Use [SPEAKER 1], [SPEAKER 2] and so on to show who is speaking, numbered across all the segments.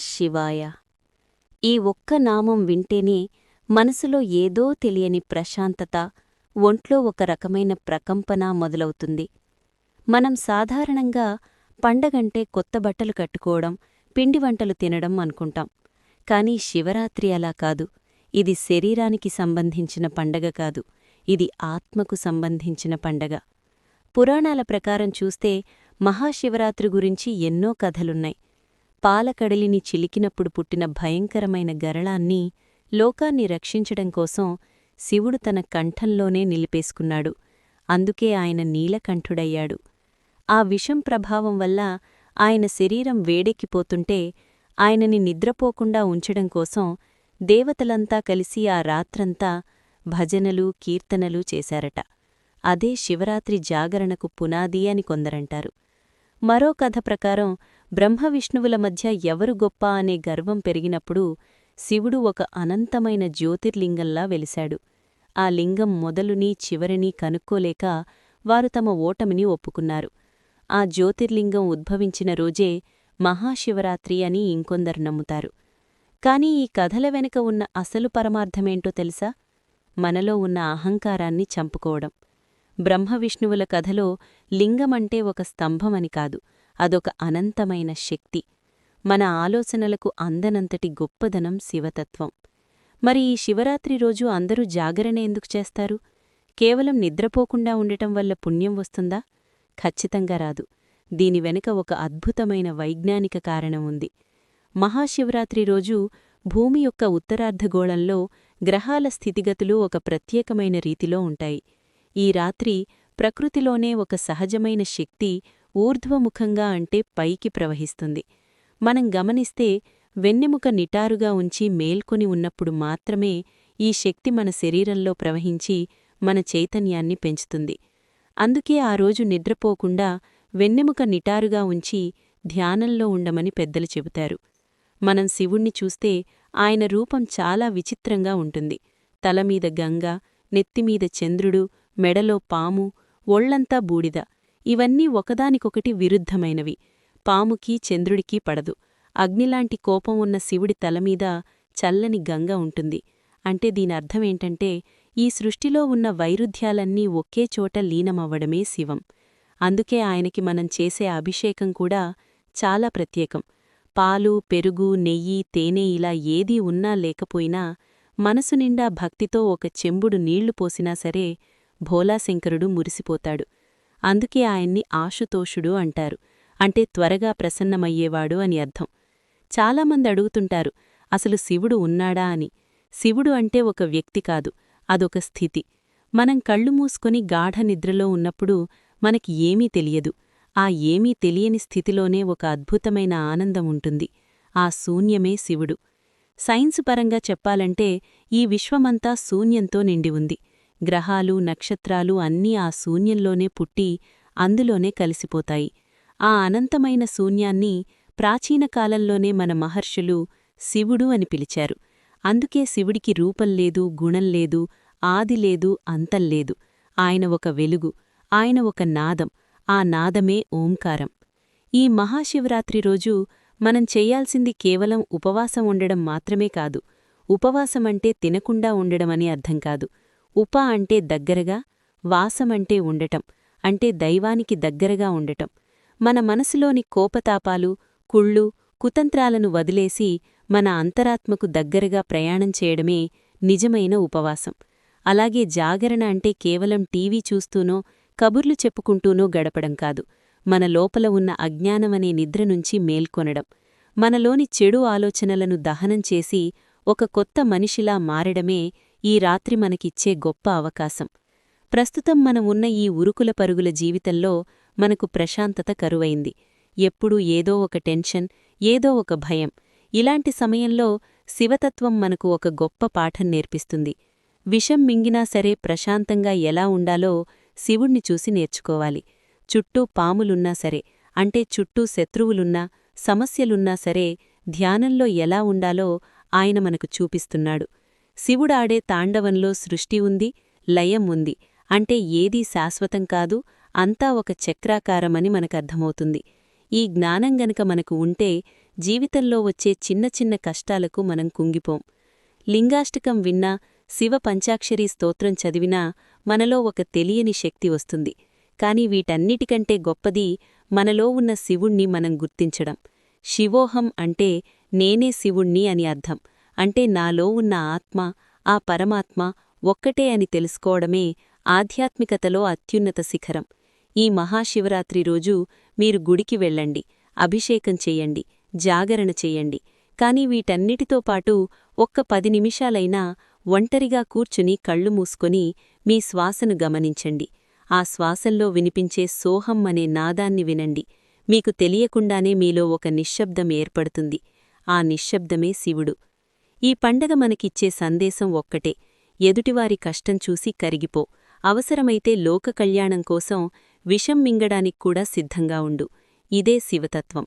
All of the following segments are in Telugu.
[SPEAKER 1] శివాయ. ఈ ఒక్క నామం వింటేనే మనసులో ఏదో తెలియని ప్రశాంతత ఒంట్లో ఒక రకమైన ప్రకంపన మొదలవుతుంది. మనం సాధారణంగా పండగంటే కొత్త బట్టలు కట్టుకోవడం పిండి వంటలు తినడం అనుకుంటాం. కానీ శివరాత్రి అలా కాదు. ఇది శరీరానికి సంబంధించిన పండగ కాదు. ఇది ఆత్మకు సంబంధించిన పండగ. పురాణాల ప్రకారం చూస్తే మహాశివరాత్రి గురించి ఎన్నో కథలున్నాయి. పాలకడలిని చిలికినప్పుడు పుట్టిన భయంకరమైన గరళాన్ని లోకాన్ని రక్షించడం కోసం శివుడు తన కంఠంలోనే నిలిపేసుకున్నాడు. అందుకే ఆయన నీలకంఠుడయ్యాడు. ఆ విషం ప్రభావం వల్ల ఆయన శరీరం వేడెక్కిపోతుంటే ఆయనని నిద్రపోకుండా ఉంచడం కోసం దేవతలంతా కలిసి ఆ రాత్రంతా భజనలు కీర్తనలు చేశారట. అదే శివరాత్రి జాగరణకు పునాది అని కొందరంటారు. మరో కథ ప్రకారం బ్రహ్మవిష్ణువుల మధ్య ఎవరు గొప్ప అనే గర్వం పెరిగినప్పుడు శివుడు ఒక అనంతమైన జ్యోతిర్లింగంలా వెలిశాడు. ఆ లింగం మొదలుని చివరిని కనుక్కోలేక వారు తమ ఓటమిని ఒప్పుకున్నారు. ఆ జ్యోతిర్లింగం ఉద్భవించిన రోజే మహాశివరాత్రి అని ఇంకొందరు నమ్ముతారు. కాని ఈ కథల వెనుక ఉన్న అసలు పరమార్థమేంటో తెలుసా? మనలో ఉన్న అహంకారాన్ని చంపుకోవడం. బ్రహ్మవిష్ణువుల కథలో లింగమంటే ఒక స్తంభమని కాదు అదొక అనంతమైన శక్తి. మన ఆలోచనలకు అందనంతటి గొప్పదనం శివతత్వం. మరి ఈ శివరాత్రి రోజు అందరూ జాగరణ ఎందుకు చేస్తారు? కేవలం నిద్రపోకుండా ఉండటం వల్ల పుణ్యం వస్తుందా? ఖచ్చితంగా రాదు. దీని వెనుక ఒక అద్భుతమైన వైజ్ఞానిక కారణం ఉంది. మహాశివరాత్రి రోజు భూమి యొక్క ఉత్తరార్ధగోళంలో గ్రహాల స్థితిగతులు ఒక ప్రత్యేకమైన రీతిలో ఉంటాయి. ఈ రాత్రి ప్రకృతిలోనే ఒక సహజమైన శక్తి ఊర్ధ్వముఖంగా అంటే పైకి ప్రవహిస్తుంది. మనం గమనిస్తే వెన్నెముక నిటారుగా ఉంచి మేల్కొని ఉన్నప్పుడు మాత్రమే ఈ శక్తి మన శరీరంలో ప్రవహించి మన చైతన్యాన్ని పెంచుతుంది. అందుకే ఆ రోజు నిద్రపోకుండా వెన్నెముక నిటారుగా ఉంచి ధ్యానంలో ఉండమని పెద్దలు చెబుతారు. మనం శివుణ్ణి చూస్తే ఆయన రూపం చాలా విచిత్రంగా ఉంటుంది. తలమీద గంగ నెత్తిమీద చంద్రుడు మెడలో పాము ఒళ్ళంతా బూడిద. ఇవన్నీ ఒకదానికొకటి విరుద్ధమైనవి. పాముకి చంద్రుడికి పడదు. అగ్నిలాంటి కోపం ఉన్న శివుడి తలమీద చల్లని గంగ ఉంటుంది. అంటే దీనర్థమేంటంటే ఈ సృష్టిలో ఉన్న వైరుధ్యాలన్నీ ఒకే చోట లీనమవ్వడమే శివం. అందుకే ఆయనకి మనం చేసే అభిషేకం కూడా చాలా ప్రత్యేకం. పాలు పెరుగు నెయ్యి తేనె ఇలా ఏదీ ఉన్నా లేకపోయినా మనసు నిండా భక్తితో ఒక చెంబుడు నీళ్ళు పోసినా సరే భోలాశంకరుడు మురిసిపోతాడు. అందుకే ఆయన్ని ఆశుతోషుడు అంటారు. అంటే త్వరగా ప్రసన్నమయ్యేవాడు అని అర్థం. చాలామంది అడుగుతుంటారు అసలు శివుడు ఉన్నాడా? అని. శివుడు అంటే ఒక వ్యక్తి కాదు అదొక స్థితి. మనం కళ్ళు మూసుకొని గాఢ నిద్రలో ఉన్నప్పుడు మనకి ఏమీ తెలియదు. ఆ ఏమీ తెలియని స్థితిలోనే ఒక అద్భుతమైన ఆనందం ఉంటుంది. ఆ శూన్యమే శివుడు. సైన్స్ పరంగా చెప్పాలంటే ఈ విశ్వమంతా శూన్యంతో నిండి ఉంది. గ్రహాలు నక్షత్రాలు అన్నీ ఆ శూన్యంలోనే పుట్టి అందులోనే కలిసిపోతాయి. ఆ అనంతమైన శూన్యాన్ని ప్రాచీన కాలంలోనే మన మహర్షులు శివుడు అని పిలిచారు. అందుకే శివుడికి రూపంలేదు గుణంలేదు ఆదిలేదు అంతల్లేదు ఆయన ఒక వెలుగు ఆయన ఒక నాదం ఆ నాదమే ఓంకారం. ఈ మహాశివరాత్రి రోజు మనం చెయ్యాల్సింది కేవలం ఉపవాసం ఉండడం మాత్రమే కాదు. ఉపవాసమంటే తినకుండా ఉండడమని అర్థం కాదు. ఉప అంటే దగ్గరగా వాసమంటే ఉండటం అంటే దైవానికి దగ్గరగా ఉండటం. మన మనసులోని కోపతాపాలు కుళ్ళు కుతంత్రాలను వదిలేసి మన అంతరాత్మకు దగ్గరగా ప్రయాణం చేయడమే నిజమైన ఉపవాసం. అలాగే జాగరణ అంటే కేవలం టీవీ చూస్తూనో కబుర్లు చెప్పుకుంటూనో గడపడం కాదు. మన లోపల ఉన్న అజ్ఞానమనే నిద్ర నుంచి మేల్కొనడం. మనలోని చెడు ఆలోచనలను దహనం చేసి ఒక కొత్త మనిషిలా మారడమే ఈ రాత్రి మనకిచ్చే గొప్ప అవకాశం. ప్రస్తుతం మనం ఉన్న ఈ ఉరుకుల పరుగుల జీవితంలో మనకు ప్రశాంతత కరువైంది. ఎప్పుడూ ఏదో ఒక టెన్షన్ ఏదో ఒక భయం. ఇలాంటి సమయంలో శివతత్వం మనకు ఒక గొప్ప పాఠం నేర్పిస్తుంది. విషం మింగినా సరే ప్రశాంతంగా ఎలా ఉండాలో శివుణ్ణి చూసి నేర్చుకోవాలి. చుట్టూ పాములున్నా సరే అంటే చుట్టూ శత్రువులున్నా సమస్యలున్నా సరే ధ్యానంలో ఎలా ఉండాలో ఆయన మనకు చూపిస్తున్నాడు. శివుడాడే తాండవంలో సృష్టి ఉంది లయం ఉంది. అంటే ఏదీ శాశ్వతం కాదు అంతా ఒక చక్రాకారమని మనకర్థమవుతుంది. ఈ జ్ఞానం గనక మనకు ఉంటే జీవితంలో వచ్చే చిన్న చిన్న కష్టాలకు మనం కుంగిపోం. లింగాష్టకం విన్నా శివ పంచాక్షరీ స్తోత్రం చదివినా మనలో ఒక తెలియని శక్తి వస్తుంది. కాని వీటన్నిటికంటే గొప్పది మనలో ఉన్న శివుణ్ణి మనం గుర్తించడం. శివోహం అంటే నేనే శివుణ్ణి అని అర్థం. అంటే నాలో ఉన్న ఆత్మ ఆ పరమాత్మ ఒక్కటే అని తెలుసుకోవడమే ఆధ్యాత్మికతలో అత్యున్నత శిఖరం. ఈ మహాశివరాత్రి రోజు మీరు గుడికి వెళ్ళండి అభిషేకం చెయ్యండి జాగరణ చెయ్యండి కాని వీటన్నిటితో పాటు ఒక్క పది నిమిషాలైనా ఒంటరిగా కూర్చుని కళ్ళు మూసుకొని మీ శ్వాసను గమనించండి. ఆ శ్వాసంలో వినిపించే సోహం అనే నాదాన్ని వినండి. మీకు తెలియకుండానే మీలో ఒక నిశ్శబ్దం ఏర్పడుతుంది. ఆ నిశ్శబ్దమే శివుడు. ఈ పండగ మనకిచ్చే సందేశం ఒక్కటే. ఎదుటివారి కష్టం చూసి కరిగిపో. అవసరమైతే లోక కళ్యాణం కోసం విషం మింగడానిక్కూడా సిద్ధంగా ఉండు. ఇదే శివతత్వం.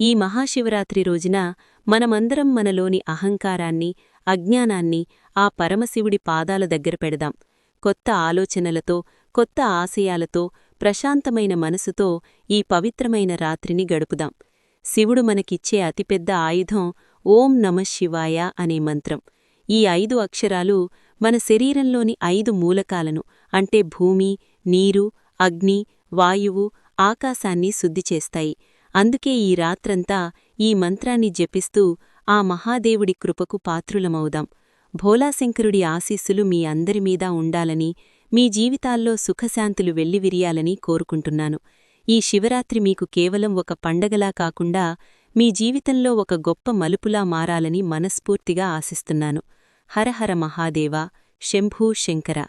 [SPEAKER 1] ఈ మహాశివరాత్రి రోజున మనమందరం మనలోని అహంకారాన్ని అజ్ఞానాన్ని ఆ పరమశివుడి పాదాల దగ్గర పెడదాం. కొత్త ఆలోచనలతో కొత్త ఆశయాలతో ప్రశాంతమైన మనసుతో ఈ పవిత్రమైన రాత్రిని గడుపుదాం. శివుడు మనకిచ్చే అతిపెద్ద ఆయుధం ఓం నమ శివాయ అనే మంత్రం. ఈ ఐదు అక్షరాలు మన శరీరంలోని ఐదు మూలకాలను అంటే భూమి నీరు అగ్ని వాయువు ఆకాశాన్ని శుద్ధి చేస్తాయి. అందుకే ఈ రాత్రంతా ఈ మంత్రాన్ని జపిస్తూ ఆ మహాదేవుడి కృపకు పాత్రులమవుదాం. భోలాశంకరుడి ఆశీస్సులు మీ అందరిమీదా ఉండాలని మీ జీవితాల్లో సుఖశాంతులు వెల్లివిరియాలని కోరుకుంటున్నాను. ఈ శివరాత్రి మీకు కేవలం ఒక పండగలా కాకుండా మీ జీవితంలో ఒక గొప్ప మలుపులా మారాలని మనస్ఫూర్తిగా ఆశిస్తున్నాను. హరహర మహాదేవా శంభూ శంకర.